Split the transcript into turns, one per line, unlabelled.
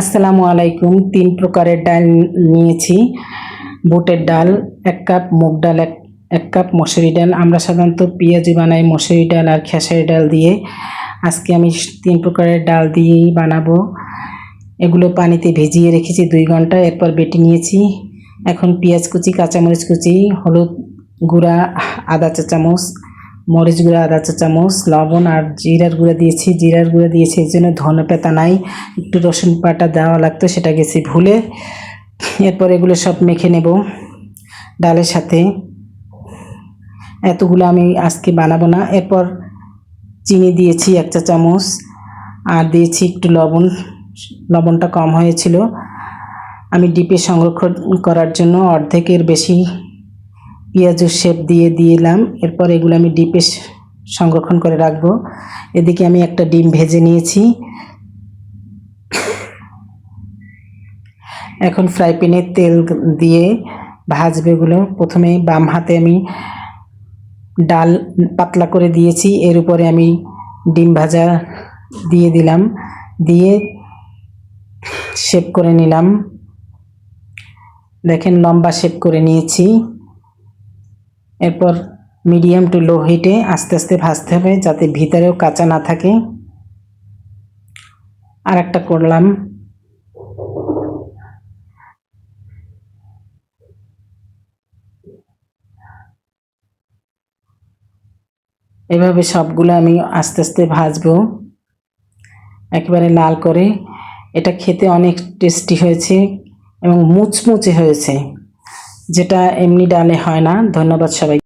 আসসালামু আলাইকুম। তিন প্রকারের ডাল নিয়েছি। বুটের ডাল, এক কাপ মুগ ডাল, এক এক কাপ মসুরি ডাল। আমরা সাধারণত পেঁয়াজি বানাই মসুরি ডাল আর খেসারি ডাল দিয়ে। আজকে আমি তিন প্রকারের ডাল দিয়েই বানাবো। এগুলো পানিতে ভিজিয়ে রেখেছি দুই ঘণ্টা, এরপর বেটে নিয়েছি। এখন পেঁয়াজ কুচি, কাঁচামরিচ কুচি, হলুদ গুঁড়া, আদা চা চামচ মরিচ গুঁড়া আদা চা চামচ, লবণ আর জিরার গুঁড়া দিয়েছি। জিরার গুঁড়া দিয়েছি, এই জন্য ধনে পাতা নাই। একটু রসুন পাতা দেওয়া লাগতো, সেটা গেছি ভুলে। এরপর এগুলো সব মেখে নেব ডালের সাথে। এতগুলো আমি আজকে বানাবো না। এরপর চিনি দিয়েছি এক চা চামচ, আর দিয়েছি একটু লবণ। লবণটা কম হয়েছিল। আমি ডিপে সংরক্ষণ করার জন্য অর্ধেকের বেশি পেঁয়াজের শেপ দিয়ে দিলাম। এরপর এগুলো আমি ডিপে সংরক্ষণ করে রাখব। এদিকে আমি একটা ডিম ভেজে নিয়েছি। এখন ফ্রাই প্যানে তেল দিয়ে ভাজবে এগুলো প্রথমে বাম হাতে আমি ডাল পাতলা করে দিয়েছি। এর উপরে আমি ডিম ভাজা দিয়ে দিলাম। দিয়ে শেপ করে নিলাম। দেখেন লম্বা শেপ করে নিয়েছি। এরপর মিডিয়াম টু লো হিটে আস্তে আস্তে ভাজতে হবে যাতে ভিতরেও কাঁচা না থাকে। আর একটা করলাম। এভাবে সবগুলো আমি আস্তে আস্তে ভাজবো। একেবারে লাল করে। এটা খেতে অনেক টেস্টি হয়েছে এবং মুচমুচে হয়েছে। যেটা এমনি ডালে হয় না। ধন্যবাদ সবাই